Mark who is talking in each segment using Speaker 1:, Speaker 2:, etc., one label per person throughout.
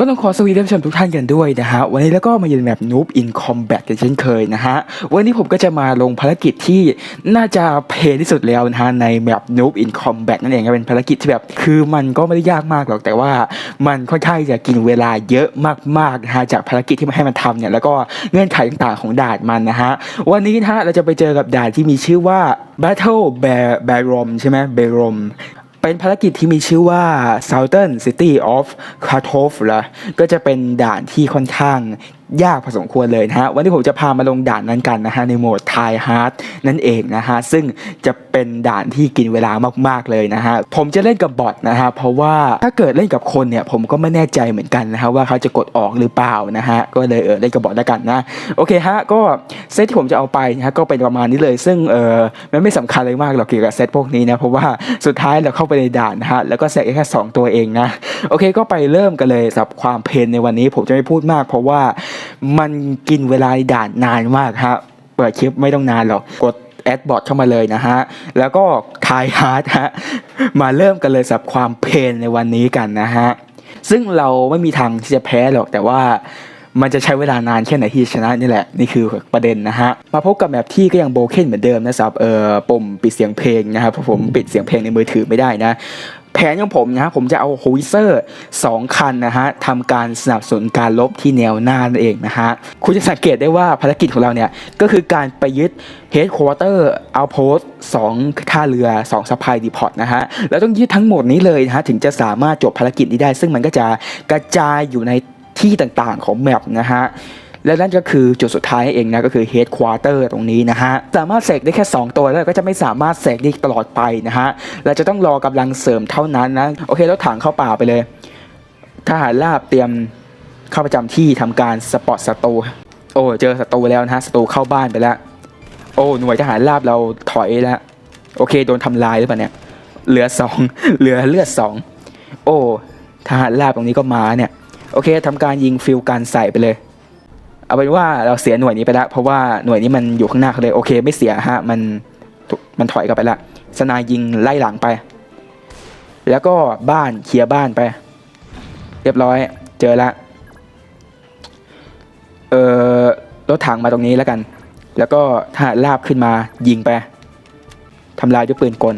Speaker 1: ก็ต้องขอสวัสดีท่านผู้ชมทุกท่านกันด้วยนะฮะ วันนี้แล้วก็มาอยู่ในแมป Noob in Combat กันเช่นเคยนะฮะ วันนี้ผมก็จะมาลงภารกิจที่น่าจะเพลที่สุดแล้วนะฮะ ในแมป Noob in Combat นั่นเองก็เป็นภารกิจที่แบบคือมันก็ไม่ได้ยากมากหรอกแต่ว่ามันค่อนข้างจะกินเวลาเยอะมากๆนะฮะจากภารกิจที่มันให้มันทำเนี่ยแล้วก็เงื่อนไขต่างๆของด่านมันนะฮะ วันนี้นะฮะเราจะไปเจอกับด่านที่มีชื่อว่า Battle Bear Barom ใช่ไหม Barom เป็นภารกิจที่มีชื่อว่า Southern City of k a r t o v ละก็จะเป็นด่านที่ค่อนข้าง ยากพอสมควรเลยนะฮะวันนี้ผมจะพามาลงด่านนั้นกันนะฮะในโหมด Thai Hard นั่นเองนะฮะซึ่งจะเป็นด่านที่กินเวลามากๆเลยนะฮะผมจะเล่นกับบอทนะฮะเพราะว่าถ้าเกิดเล่นกับคนเนี่ยผมก็ไม่แน่ใจเหมือนกันนะฮะว่าเขาจะกดออกหรือเปล่านะฮะก็เลยเออเล่นกับบอทแล้วกันนะโอเคฮะก็เซตที่ผมจะเอาไปนะฮะก็เป็นประมาณนี้เลย ซึ่งเออมันไม่สำคัญเลยมากหรอกเกี่ยวกับเซตพวกนี้นะเพราะว่าสุดท้ายเราเข้าไปในด่านนะฮะแล้วก็เซตแค่2ตัวเองนะโอเคก็ไปเริ่มกันเลยสำหรับความเพลนในวันนี้ผมจะไม่พูดมาก เพราะว่ามันกินเวลาด่านนานมากฮะเปิดคลิปไม่ต้องนานหรอกกดแอดบอทเข้ามาเลยนะฮะ แล้วก็ทายฮาร์ดฮะ มาเริ่มกันเลยสับความเพลนในวันนี้กันนะฮะ ซึ่งเราไม่มีทางที่จะแพ้หรอกแต่ว่ามันจะใช้เวลานานแค่ไหนที่ชนะนี่แหละ นี่คือประเด็นนะฮะ มาพบกับแมปที่ก็ยังโบเคนเหมือนเดิมนะครับเออปุ่มปิดเสียงเพลงนะครับเพราะผมปิดเสียงเพลงในมือถือไม่ได้นะ แผนของผมนะฮะผมจะเอาโฮวิเซอร์2คันนะฮะทำการสนับสนุนการลบที่แนวหน้านั่นเองนะฮะคุณจะสังเกตได้ว่าภารกิจของเราเนี่ย ก็คือการไปยึด Headquarter Outpost 2ท่าเรือ2 Supply Depot นะฮะแล้วต้องยึดทั้งหมดนี้เลยนะฮะถึงจะสามารถจบภารกิจนี้ได้ ซึ่งมันก็จะกระจายอยู่ในที่ต่างๆของแมปนะฮะ และนั่นก็คือจุดสุดท้ายเองนะก็คือ headquarter ตรงนี้นะฮะสามารถเสกได้แค่ 2 ตัวแล้วก็จะไม่สามารถเสกได้ตลอดไปนะฮะเราจะต้องรอกำลังเสริมเท่านั้นนะโอเคแล้วถังเข้าป่าไปเลยทหารราบเตรียมเข้าประจำที่ทำการสปอตศัตรูโอ้เจอศัตรูแล้วนะฮะศัตรูเข้าบ้านไปแล้ว โอ้หน่วยทหารราบเราถอยแล้วโอเคโดนทำลายหรือเปล่าเนี่ยเหลือสองเหลือเลือดสองโอ้ทหารราบตรงนี้ก็มาเนี่ยโอเคทำการยิงฟิลกันใส่ไปเลย เอาเป็นว่าเราเสียหน่วยนี้ไปแล้วเพราะว่าหน่วยนี้มันอยู่ข้างหน้าเขาเลยโอเค ไม่เสียฮะมันมันถอยกลับไปละสนายยิงไล่หลังไป แล้วก็บ้านเคลียร์บ้านไป เรียบร้อยเจอละเออรถถังมาตรงนี้แล้วกัน แล้วก็ถ้าลาบขึ้นมายิงไปทำลายด้วยปืนกล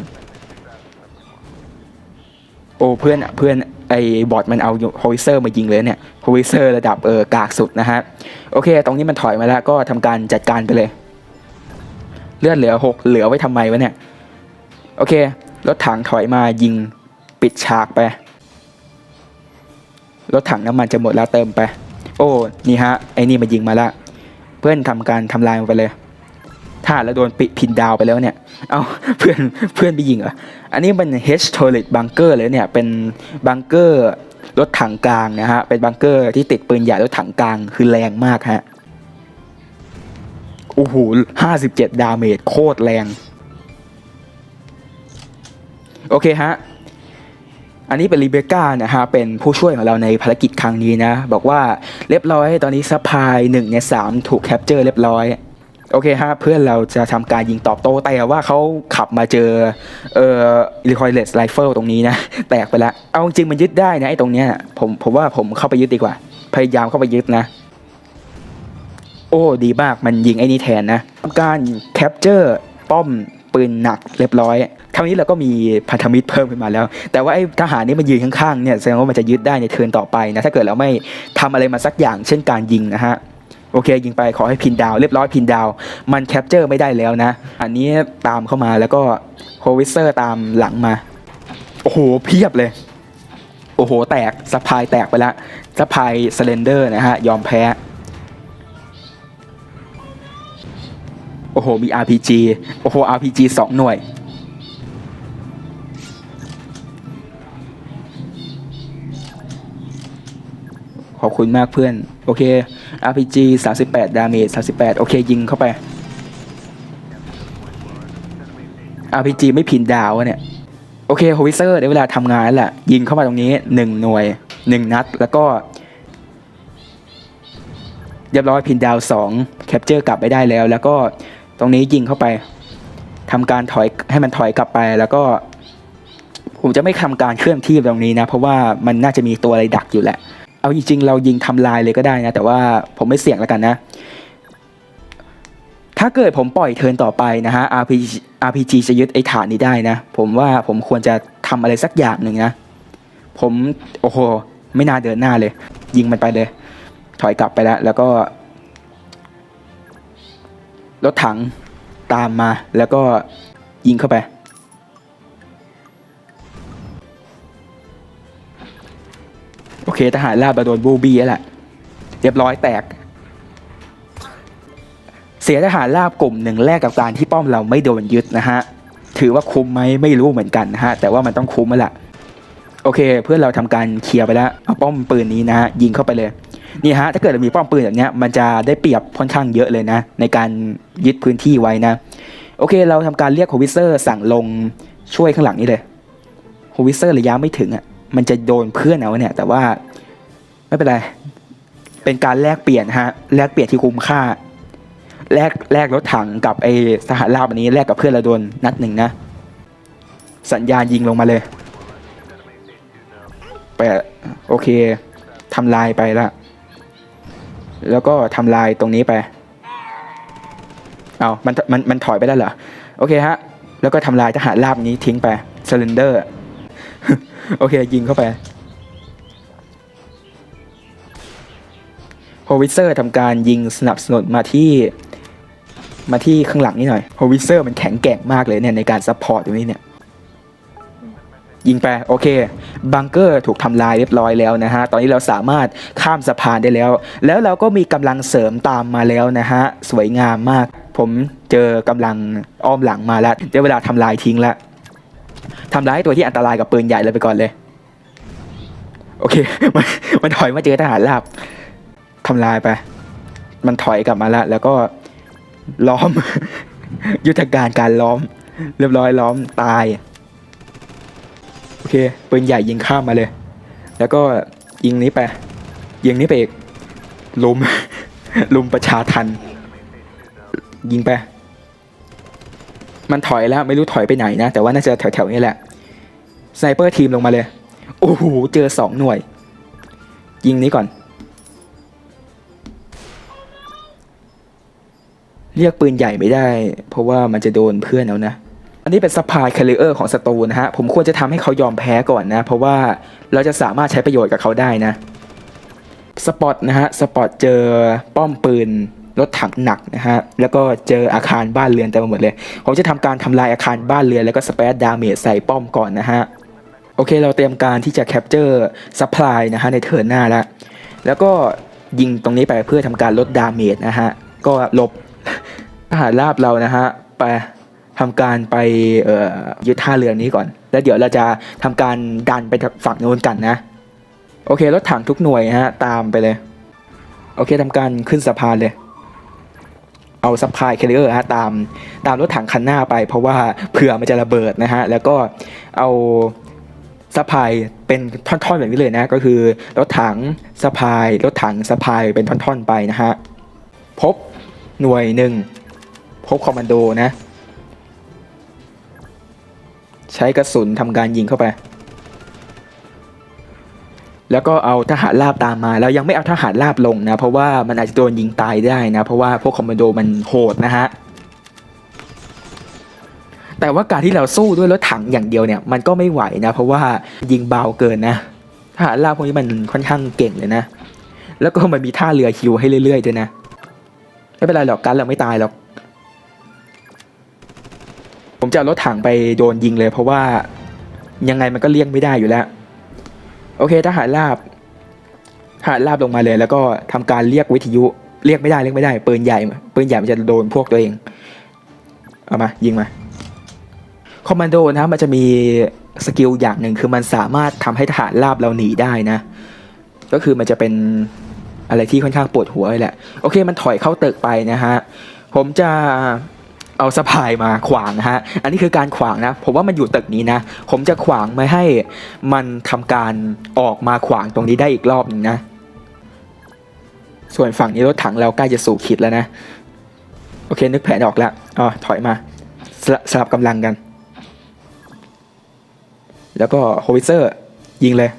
Speaker 1: โอ้เพื่อนเพื่อน ไอ้บอทมันเอาโฮวิเซอร์มายิงเลยเนี่ยโฮวิเซอร์ระดับเออกากสุดนะฮะโอเค ตรงนี้มันถอยมาแล้วก็ทำการจัดการไปเลย เลือดเหลือหกเหลือไว้ทำไมวะเนี่ย โอเค รถถังถอยมายิงปิดฉากไป รถถังน้ำมันจะหมดแล้วเติมไป โอ้ นี่ฮะ ไอ้นี่มายิงมาละ เพื่อนทำการทำลายมันไปเลย ถ้าแล้วโดนปิดพินดาวไปแล้วเนี่ย เอาเพื่อนเพื่อนไปยิงเหรอ อันนี้มัน H turret bunker เลยเนี่ย เป็นบังเกอร์รถถังกลางนะฮะ เป็นบังเกอร์ที่ติดปืนใหญ่รถถังกลางคือแรงมากฮะ โอ้โหห้าสิบเจ็ดดาเมจโคตรแรง โอเคฮะอันนี้เป็นรีเบคก้านะฮะ เป็นผู้ช่วยของเราในภารกิจครั้งนี้นะ บอกว่าเรียบร้อยตอนนี้ซัพพลายหนึ่งในสามถูกแคปเจอร์เรียบร้อย โอเคฮะเพื่อนเราจะทำการยิงตอบโต้แต่ว่าเขาขับมาเจอเอ่อ recoilless rifle ตรงนี้นะ แตกไปแล้ว เอาจริงมันยึดได้นะไอ้ตรงเนี้ยผมผมว่าผมเข้าไปยึดดีกว่า พยายามเข้าไปยึดนะ โอ้ดีมากมันยิงไอ้นี่แทนนะทำการแคปเจอร์ป้อมปืนหนักเรียบร้อย คราวนี้เราก็มีพันธมิตรเพิ่มขึ้นมาแล้ว แต่ว่าไอ้ทหารนี่มันยืนข้างๆเนี่ยแสดงว่ามันจะยึดได้ในเทิร์นต่อไปนะถ้าเกิดเราไม่ทำอะไรมาสักอย่างเช่นการยิงนะฮะ โอเค ยิงไปขอให้พินดาวเรียบร้อยพินดาว มันแคปเจอร์ไม่ได้แล้วนะ อันนี้ตามเข้ามาแล้วก็โฮวิเซอร์ตามหลังมา โอ้โห เพียบเลย โอ้โห แตกสปายแตกไปล้วสปายสเลนเดอร์นะฮะ ยอมแพ้ โอ้โห มี RPG โอ้โห RPG สองหน่วย คุณมากเพื่อน โอเค RPG 38 ดาเมจ 38 โอเค ยิงเข้าไป RPG ไม่พินดาวะเนี่ย โอเคโฮวิเซอร์ได้เวลาทำงานแล้วแหละ ยิงเข้ามาตรงนี้ 1 หน่วย 1 นัด แล้วก็ เรียบร้อยพินดาว 2 แคปเจอร์กลับไปได้แล้ว แล้วก็ตรงนี้ยิงเข้าไปทำการถอยให้มันถอยกลับไปแล้วก็ผมจะไม่ทำการเคลื่อนที่ตรงนี้นะ เพราะว่ามันน่าจะมีตัวอะไรดักอยู่แหละ เอาจริงๆ เรายิงทำลายเลยก็ได้นะ แต่ว่าผมไม่เสี่ยงแล้วกันนะ ถ้าเกิดผมปล่อยเทินต่อไปนะฮะ RPG RPG จะยึดไอ้ฐานนี้ได้นะ ผมว่าผมควรจะทำอะไรสักอย่างหนึ่งนะ ผมโอ้โห ไม่น่าเดินหน้าเลย ยิงมันไปเลย ถอยกลับไปแล้ว แล้วก็รถถังตามมาแล้วก็ยิงเข้าไป โอเคทหารราบโดนบูบี้แล้วแหละเรียบร้อยแตก เสียทหารราบกลุ่มหนึ่งแลกกับการที่ป้อมเราไม่โดนยึดนะฮะถือว่าคุ้มไหมไม่รู้เหมือนกันนะฮะแต่ว่ามันต้องคุ้มแล้วล่ะโอเค เพื่อนเราทำการเคลียร์ไปแล้วเอาป้อมปืนนี้นะฮะยิงเข้าไปเลยนี่ฮะถ้าเกิดเรามีป้อมปืนแบบนี้มันจะได้เปรียบค่อนข้างเยอะเลยนะ ในการยึดพื้นที่ไว้นะ โอเค เราทำการเรียกโฮวิเซอร์สั่งลงช่วยข้างหลังนี้เลยโฮวิเซอร์ระยะไม่ถึงอะ มันจะโดนเพื่อนเอาเนี่ย แต่ว่าไม่เป็นไร เป็นการแลกเปลี่ยนฮะ แลกเปลี่ยนที่คุ้มค่า แลกแลกรถถังกับไอ้ทหารราบอันนี้แลกกับเพื่อนเราโดนนัดหนึ่งนะ สัญญาณยิงลงมาเลยไปโอเคทำลายไปละ แล้วก็ทำลายตรงนี้ไป เอามันมันมันถอยไปแล้วเหรอ โอเคฮะ แล้วก็ทำลายทหารราบนี้ทิ้งไปซ l ลนเดอร์ โอเค ยิงเข้าไป โฮวิเซอร์ทำการยิงสนับสนุนมาที่มาที่ข้างหลังนี่หน่อย โฮวิเซอร์มันแข็งแกร่งมากเลยเนี่ยในการซัพพอร์ตตรงนี้เนี่ย ยิงไป โอเค บังเกอร์ถูกทำลายเรียบร้อยแล้วนะฮะ ตอนนี้เราสามารถข้ามสะพานได้แล้ว แล้วเราก็มีกำลังเสริมตามมาแล้วนะฮะ สวยงามมาก ผมเจอกำลังอ้อมหลังมาแล้วเดี๋ยวเวลาทำลายทิ้งแล้ว ทำลายตัวที่อันตรายกับปืนใหญ่เลยไปก่อนเลย โอเค มันมันถอยมาเจอทหารราบทำลายไป มันถอยกลับมาล้วแล้วก็ล้อม ยุทธการการล้อม เรียบร้อยล้อมตาย โอเคปืนใหญ่ยิงข้ามมาเลย แล้วก็ยิงนี้ไปยิงนี้ไปอีกลุมลุมประชาทันยิงไป มันถอยแล้วไม่รู้ถอยไปไหนนะ แต่ว่าน่าจะแถวๆนี้แหละสไนเปอร์ทีมลงมาเลย โอ้โห เจอสองหน่วย ยิงนี้ก่อน เรียกปืนใหญ่ไม่ได้ เพราะว่ามันจะโดนเพื่อนเอานะ อันนี้เป็นสปายแคลิเออร์ของศัตรูนะฮะ ผมควรจะทำให้เขายอมแพ้ก่อนนะ เพราะว่าเราจะสามารถใช้ประโยชน์กับเขาได้นะ สปอตนะฮะ สปอตเจอป้อมปืน รถถังหนักนะฮะ แล้วก็เจออาคารบ้านเรือนเต็มไปหมดเลย ผมจะทำการทำลายอาคารบ้านเรือนแล้วก็สเปซดาเมจใส่ป้อมก่อนนะฮะ โอเคเราเตรียมการที่จะแคปเจอร์ซัพพลายนะฮะในเทิร์นหน้าแล้ว แล้วก็ยิงตรงนี้ไปเพื่อทำการลดดาเมจนะฮะ ก็ลบทหารราบเรานะฮะไปทำการไปยึดท่าเรือนี้ก่อน แล้วเดี๋ยวเราจะทำการดันไปฝั่งโน้นกันนะ โอเครถถังทุกหน่วยฮะตามไปเลย โอเคทำการขึ้นสะพานเลย เอาซัพพลายแคริเออร์ฮะตามตามรถถังคันหน้าไป เพราะว่าเผื่อมันจะระเบิดนะฮะแล้วก็เอาซัพพลายเป็นท่อนๆแบบนี้เลยนะก็คือรถถังซัพพลายรถถังซัพพลายเป็นท่อนๆไปนะฮะพบหน่วยหนึ่งพบคอมมานโดนะ ใช้กระสุนทำการยิงเข้าไป แล้วก็เอาทหารราบตามมาแล้วยังไม่เอาทหารราบลงนะ เพราะว่ามันอาจจะโดนยิงตายได้นะ เพราะว่าพวกคอมมานโดมันโหดนะฮะแต่ว่าการที่เราสู้ด้วยรถถังอย่างเดียวเนี่ยมันก็ไม่ไหวนะ เพราะว่ายิงเบาเกินนะทหารราบพวกนี้มันค่อนข้างเก่งเลยนะ แล้วก็มันมีท่าเรือฮิวให้เรื่อยๆด้วยนะไม่เป็นไรหรอกกันเราไม่ตายหรอก ผมจะรถถังไปโดนยิงเลย เพราะว่ายังไงมันก็เลี่ยงไม่ได้อยู่แล้ว โอเคทหารราบทหารราบลงมาเลย แล้วก็ทำการเรียกวิทยุ เรียกไม่ได้เรียกไม่ได้ปืนใหญ่ปืนใหญ่มันจะโดนพวกตัวเองเอามายิงมาคอมมานโดนะมันจะมีสกิลอย่างหนึ่งคือมันสามารถทำให้ทหารราบเราหนีได้นะ ก็คือมันจะเป็นอะไรที่ค่อนข้างปวดหัวเลยแหละ โอเคมันถอยเข้าตึกไปนะฮะ ผมจะ เอาสะพายมาขวางนะฮะ อันนี้คือการขวางนะ ผมว่ามันอยู่ตึกนี้นะ ผมจะขวางไม่ให้มันทำการออกมาขวางตรงนี้ได้อีกรอบหนึงนะ ส่วนฝั่งนี้รถถังเราใกล้จะสู่ขีดแล้วนะ โอเค นึกแผนออกแล้วอ๋อถอยมาสลับสลับกำลังกัน แล้วก็โฮวิเซอร์ยิงเลย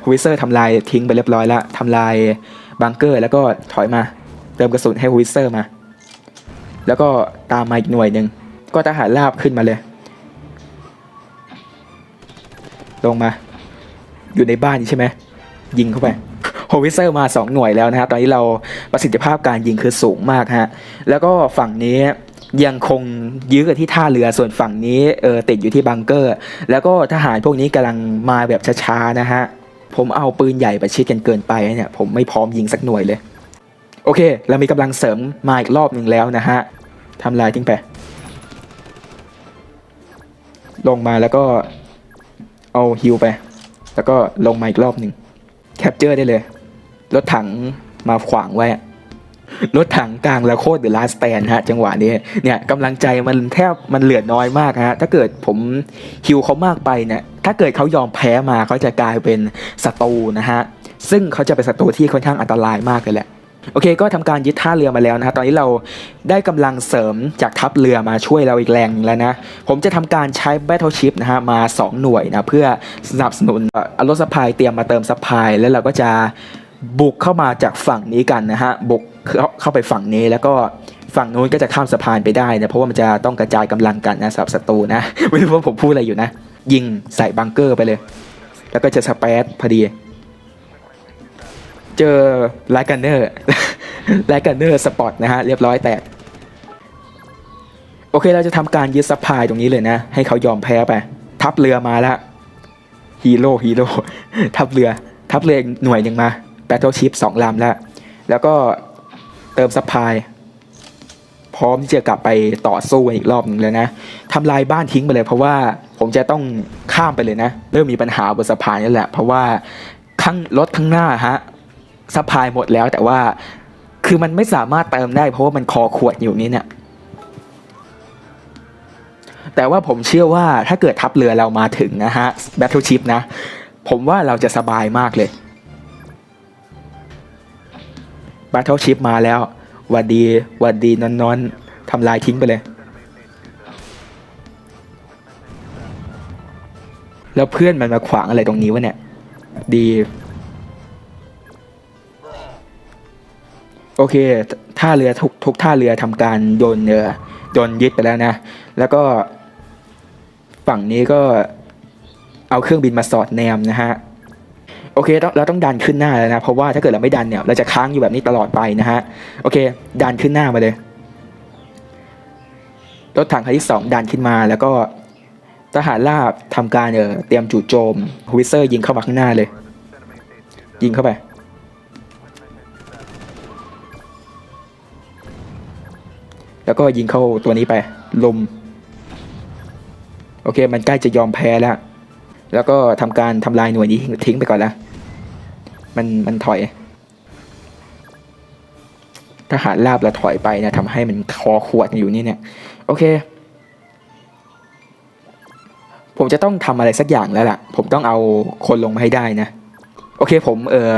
Speaker 1: โฮวิเซอร์ทำลายทิ้งไปเรียบร้อยแล้วทำลายบังเกอร์ แล้วก็ถอยมา เติมกระสุนให้โฮวิเซอร์มา แล้วก็ตามมาอีกหน่วยหนึ่งก็ทหารราบขึ้นมาเลย ลงมา อยู่ในบ้านใช่ไหมยิงเข้าไปโฮวิเซอร์มา 2 หน่วยแล้วนะฮะตอนนี้เราประสิทธิภาพการยิงคือสูงมากฮะแล้วก็ฝั่งนี้ยังคงยื้อกันที่ท่าเรือส่วนฝั่งนี้เออติดอยู่ที่บังเกอร์ แล้วก็ทหารพวกนี้กำลังมาแบบช้าๆนะฮะผมเอาปืนใหญ่ประชิดกันเกินไปเนี่ยผมไม่พร้อมยิงสักหน่วยเลย โอเค เรามีกำลังเสริมมาอีกรอบหนึ่งแล้วนะฮะ ทำลายทิ้งไป ลงมาแล้วก็เอาฮิวไป แล้วก็ลงมาอีกรอบหนึ่งแคปเจอร์ได้เลย รถถังมาขวางไว้ รถถังกลางแล้วโคตรเดอลาสแตนฮะ จังหวะนี้เนี่ยกำลังใจมันแทบมันเหลือน้อยมากฮะ ถ้าเกิดผมฮิวเขามากไปเนี่ย ถ้าเกิดเขายอมแพ้มาเขาจะกลายเป็นศัตรูนะฮะ ซึ่งเขาจะเป็นศัตรูที่ค่อนข้างอันตรายมากเลยแหละ โอเค ก็ทำการยึดท่าเรือมาแล้วนะฮะตอนนี้เราได้กำลังเสริมจากทัพเรือมาช่วยเราอีกแรงนึงแล้วนะผมจะทำการใช้ Battleship นะฮะมา 2 หน่วยนะเพื่อสนับสนุนอารถสปายเตรียมมาเติมสปายแล้วเราก็จะบุกเข้ามาจากฝั่งนี้กันนะฮะบุกเข้าเข้าไปฝั่งนี้แล้วก็ฝั่งนู้นก็จะข้ามสะพานไปได้นะเพราะว่ามันจะต้องกระจายกำลังกันนะสำหรับศัตรูนะไม่รู้ว่าผมพูดอะไรอยู่นะ ยิงใส่บังเกอร์ไปเลย แล้วก็จะสเปซพอดี เจอไลกันเนอร์ไลกันเนอร์สปอตนะฮะ เรียบร้อยแตก โอเคเราจะทำการยึดซัพพลายตรงนี้เลยนะ ให้เขายอมแพ้ไป ทัพเรือมาแล้วฮีโร่ฮีโร่ทัพเรือ ทัพเรือหน่วยหนึ่งมาแบทเทิลชิพสองลำแล้ว แล้วก็เติมซัพพลายพร้อมที่จะกลับไปต่อสู้อีกรอบหนึ่งเลยนะทำลายบ้านทิ้งไปเลย เพราะว่าผมจะต้องข้ามไปเลยนะ เริ่มมีปัญหาบนสะพานนี่แหละ เพราะว่าข้างรถข้างหน้าฮะ ซัพพลายหมดแล้ว แต่ว่าคือมันไม่สามารถเติมได้เพราะว่ามันคอขวดอยู่นี่เนี่ยแต่ว่าผมเชื่อว่าถ้าเกิดทัพเรือเรามาถึงนะฮะ Battleship นะ ผมว่าเราจะสบายมากเลย Battleship มาแล้วหวัดดีหวัดดีนอนนอนทำลายทิ้งไปเลย แล้วเพื่อนมันมาขวางอะไรตรงนี้วะเนี่ย ดี โอเคท่าเรือทุกทุกท่าเรือทำการโดนเรือโดนยึดไปแล้วนะ แล้วก็ฝั่งนี้ก็เอาเครื่องบินมาสอดแนมนะฮะโอเคต้องเราต้องดันขึ้นหน้าแล้วนะ เพราะว่าถ้าเกิดเราไม่ดันเนี่ยเราจะค้างอยู่แบบนี้ตลอดไปนะฮะโอเค ดันขึ้นหน้ามาเลยรถถังคันที่สองดันขึ้นมาแล้วก็ทหารราบทำการเเตรียมจู่โจมฮวิเซอร์ยิงเข้ามาข้างหน้าเลย ยิงเข้าไป แล้วก็ยิงเข้าตัวนี้ไปลม โอเค มันใกล้จะยอมแพ้แล้ว แล้วก็ทำการทำลายหน่วยนี้ทิ้งไปก่อนล้วมันมันถอยทหารราบเราถอยไปนะทำให้มันคอขวดอยู่นี่เนี่ย โอเค ผมจะต้องทำอะไรสักอย่างแล้วล่ะ ผมต้องเอาคนลงมาให้ได้นะ โอเคผมเออ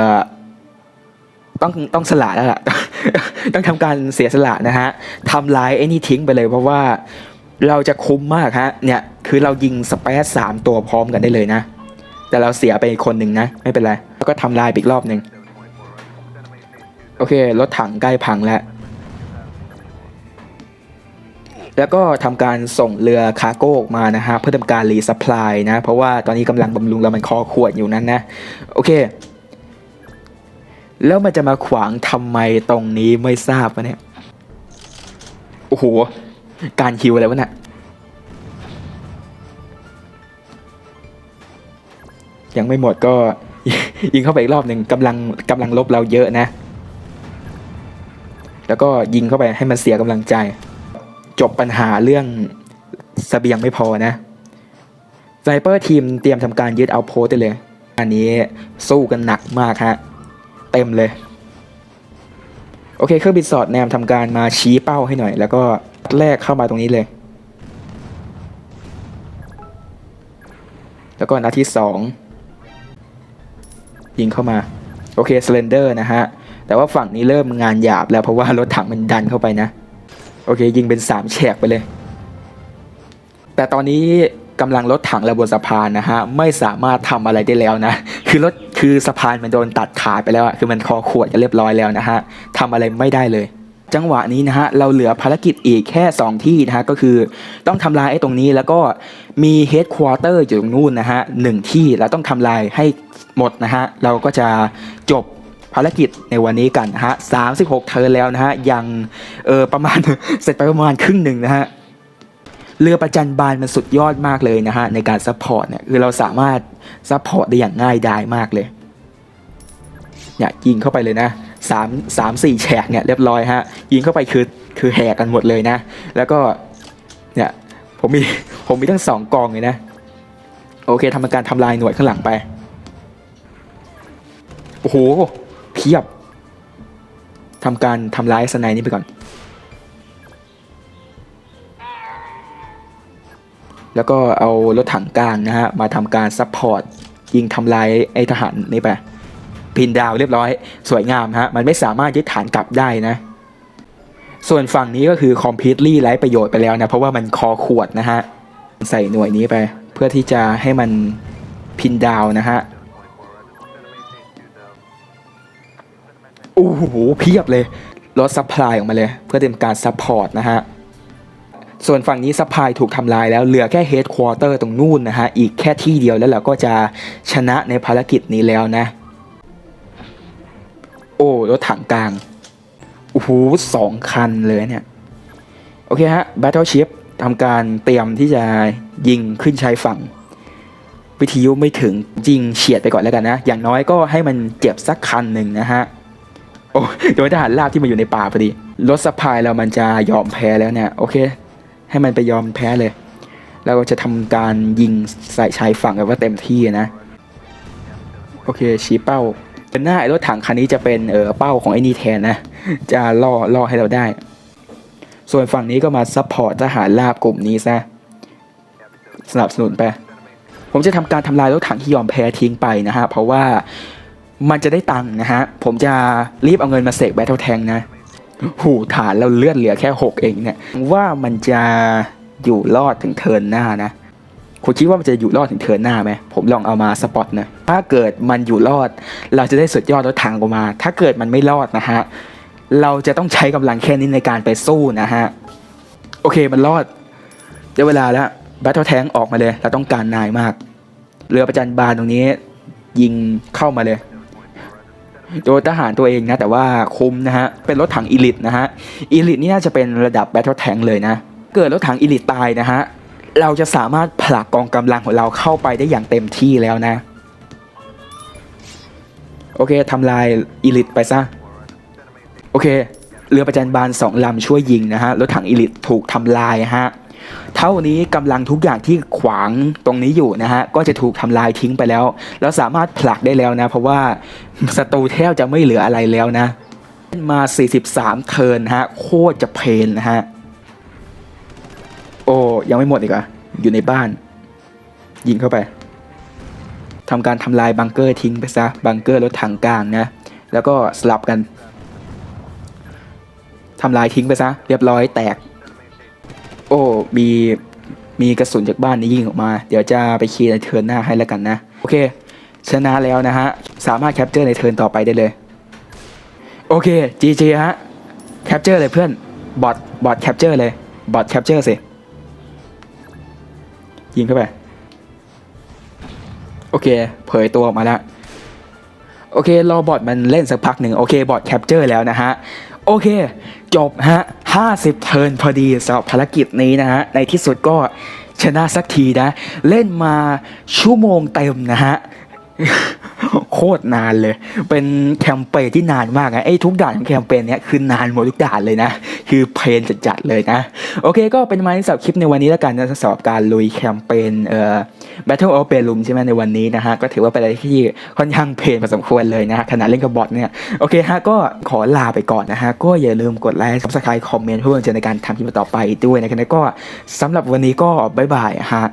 Speaker 1: ต้องต้องสละแล้วล่ะต้องทำการเสียสละนะฮะทำลายไอ้นี่ทิ้งไปเลยเพราะว่าเราจะคุ้มมากฮะเนี่ยคือเรายิงสเปซสามตัวพร้อมกันได้เลยนะ แต่เราเสียไปคนหนึ่งนะ ไม่เป็นไร แล้วก็ทำลายอีกรอบหนึ่งโอเค รถถังใกล้พังแล้ว แล้วก็ทำการส่งเรือคาร์โก้ออกมานะฮะ เพื่อทำการรีซัพพลายนะ เพราะว่าตอนนี้กำลังบำรุงเรามันคอขวดอยู่นั้นนะ โอเค แล้วมันจะมาขวางทำไมตรงนี้ไม่ทราบวะเนี่ย โอ้โห การคิวอะไรวะเนี่ยยังไม่หมดก็ยิงเข้าไปอีกรอบหนึ่งกำลังกำลังลบเราเยอะนะ แล้วก็ยิงเข้าไปให้มันเสียกำลังใจ จบปัญหาเรื่องสเสบียงไม่พอนะไ i เปอร์ทีมเตรียมทำการยึดเอาโพสได้เลย อันนี้สู้กันหนักมากฮะ เต็มเลย โอเค เครื่องบินสอดแนมทำการมาชี้เป้าให้หน่อย แล้วก็แรกเข้ามาตรงนี้เลย แล้วก็นัดที่สองยิงเข้ามา โอเคสเลนเดอร์นะฮะ แต่ว่าฝั่งนี้เริ่มงานหยาบแล้วเพราะว่ารถถังมันดันเข้าไปนะ โอเค ยิงเป็นสามแฉกไปเลย แต่ตอนนี้กำลังรถถังและบนสะพานนะฮะ ไม่สามารถทำอะไรได้แล้วนะ คือรถ คือสะพานมันโดนตัดขาดไปแล้วอะคือมันคอขวดกันเรียบร้อยแล้วนะฮะทำอะไรไม่ได้เลย จังหวะนี้นะฮะเราเหลือภารกิจอีกแค่ 2 ที่นะฮะก็คือต้องทำลายไอ้ตรงนี้แล้วก็มีเฮดควอเตอร์อยู่ตรงนู้นนะฮะหนึ่งที่เราต้องทำลายให้หมดนะฮะเราก็จะจบภารกิจในวันนี้กันนะฮะสามสิบหกเทิร์นแล้วนะฮะยังเออประมาณ เสร็จไปประมาณครึ่งหนึ่งนะฮะเรือประจันบานมันสุดยอดมากเลยนะฮะในการซัพพอร์ตเนี่ยคือเราสามารถ ซัพพอร์ตได้อย่างง่ายดายมากเลยเนี่ยยิงเข้าไปเลยนะสามสามสี่แฉกเนี่ยเรียบร้อยฮะยิงเข้าไปคือคือแหกกันหมดเลยนะ แล้วก็เนี่ยผมมีผมมีทั้งสองกองเลยนะ โอเคทำการทำลายหน่วยข้างหลังไป โอ้โหเพียบทำการทำลายสไนนี้ไปก่อน แล้วก็เอารถถังกลางนะฮะมาทำการซัพพอร์ตยิงทำลายไอ้ทหารนี่ไปพินดาวเรียบร้อย สวยงามฮะมันไม่สามารถยึดฐานกลับได้นะ ส่วนฝั่งนี้ก็คือ completely ไร้ประโยชน์ไปแล้วนะ เพราะว่ามันคอขวดนะฮะ ใส่หน่วยนี้ไป เพื่อที่จะให้มันพินดาวนะฮะโอ้โหเพียบเลยรถซัพพลายออกมาเลย เพื่อเตรียมการซัพพอร์ตนะฮะ ส่วนฝั่งนี้ซัพพลายถูกทำลายแล้วเหลือแค่เฮดควอเตอร์ตรงนู่นนะฮะ อีกแค่ที่เดียวแล้วเราก็จะชนะในภารกิจนี้แล้วนะ โอ้รถถังกลาง โอ้โหสองคันเลยเนี่ย โอเคฮะ Battleship ทำการเตรียมที่จะยิงขึ้นชายฝั่ง วิทยุไม่ถึงยิงเฉียดไปก่อนแล้วกันนะ อย่างน้อยก็ให้มันเจ็บสักคันหนึ่งนะฮะ โอ้โดยทหารราบที่มาอยู่ในป่าพอดีรถสปายเรามันจะยอมแพ้แล้วเนี่ย โอเค ให้มันไปยอมแพ้เลย เราก็จะทำการยิงใส่ชายฝั่งกันว่าเต็มที่นะ โอเคชี้เป้าเป็นหน้าไอ้รถถังคันนี้จะเป็นเออเป้าของไอ้นี่แทนนะ จะล่อล่อให้เราได้ ส่วนฝั่งนี้ก็มาซัพพอร์ตทหารราบกลุ่มนี้ซะสนับสนุนไป ผมจะทำการทำลายรถถังที่ยอมแพ้ทิ้งไปนะฮะ เพราะว่ามันจะได้ตังค์นะฮะ ผมจะรีบเอาเงินมาเสกแบทเทิลแทงนะ หูฐานเราเลือดเหลือแค่ 6 เองเนี่ย ว่ามันจะอยู่รอดถึงเทิร์นหน้านะคุณคิดว่ามันจะอยู่รอดถึงเทิร์นหน้าไหมผมลองเอามาสปอตนะถ้าเกิดมันอยู่รอด เราจะได้สุดยอดรถถังออกมา ถ้าเกิดมันไม่รอดนะฮะ เราจะต้องใช้กำลังแค่นี้ในการไปสู้นะฮะ โอเคมันรอดเดี๋ยวเวลาแล้วแบทเทิลแทงออกมาเลย เราต้องการนายมาก เรือประจันบานตรงนี้ ยิงเข้ามาเลย โดยทหารตัวเองนะ แต่ว่าคุ้มนะฮะ เป็นรถถังอีลิตนะฮะ อีลิตนี่น่าจะเป็นระดับแบทเทิลแทงเลยนะ เกิดรถถังอีลิตตายนะฮะ เราจะสามารถผลักกองกำลังของเราเข้าไปได้อย่างเต็มที่แล้วนะ โอเคทำลายอีลิตไปซะ โอเค เรือประจันบานสองลำช่วยยิงนะฮะ รถถังอีลิตถูกทำลายฮะ เท่านี้กำลังทุกอย่างที่ขวางตรงนี้อยู่นะฮะก็จะถูกทำลายทิ้งไปแล้ว แล้วสามารถผลักได้แล้วนะ เพราะว่าศัตรูแทบจะไม่เหลืออะไรแล้วนะมา 43 เทิร์นฮะ โคตรจะเพลนนะฮะ โอ้ ยังไม่หมดอีกอะอยู่ในบ้าน ยิงเข้าไปทำการทำลายบังเกอร์ทิ้งไปซะ บังเกอร์รถถังกลางนะ แล้วก็สลับกันทำลายทิ้งไปซะ เรียบร้อยแตก มีมีกระสุนจากบ้านนี้ยิงออกมา เดี๋ยวจะไปเคลียร์ในเทิร์นหน้าให้แล้วกันนะ โอเค ชนะแล้วนะฮะ สามารถแคปเจอร์ในเทิร์นต่อไปได้เลย โอเค GG ฮะ แคปเจอร์เลยเพื่อน บอทบอทแคปเจอร์เลย บอทแคปเจอร์สิ ยิงเข้าไป โอเค เผยตัวออกมาแล้ว โอเค รอบอทมันเล่นสักพักหนึ่ง โอเค บอทแคปเจอร์แล้วนะฮะ โอเค จบฮะ 50 เทิร์นพอดีสำหรับภารกิจนี้นะฮะ ในที่สุดก็ชนะสักทีนะ เล่นมาชั่วโมงเต็มนะฮะ โคตรนานเลย เป็นแคมเปญที่นานมากนะไอ้ทุกด่านของแคมเปญเนี้ยคือนานหมดทุกด่านเลยนะ คือเพลนจัดๆเลยนะ โอเคก็เป็นมาที่สำหรับคลิปในวันนี้แล้วกันนะสำหรับการลุยแคมเปญเอ่อ Battle of Belum ใช่ไหมในวันนี้นะฮะ ก็ถือว่าเป็นอะไรที่ค่อนข้างเพลนพอสมควรเลยนะฮะขณะเล่นกับบอทเนี่ย โอเคฮะก็ขอลาไปก่อนนะฮะ ก็อย่าลืมกดไลค์ subscribe คอมเมนต์เพื่อเป็นกำลังใจในการทำคลิปต่อไปด้วยนะครับแล้วก็สำหรับวันนี้ก็บ๊ายบายฮะ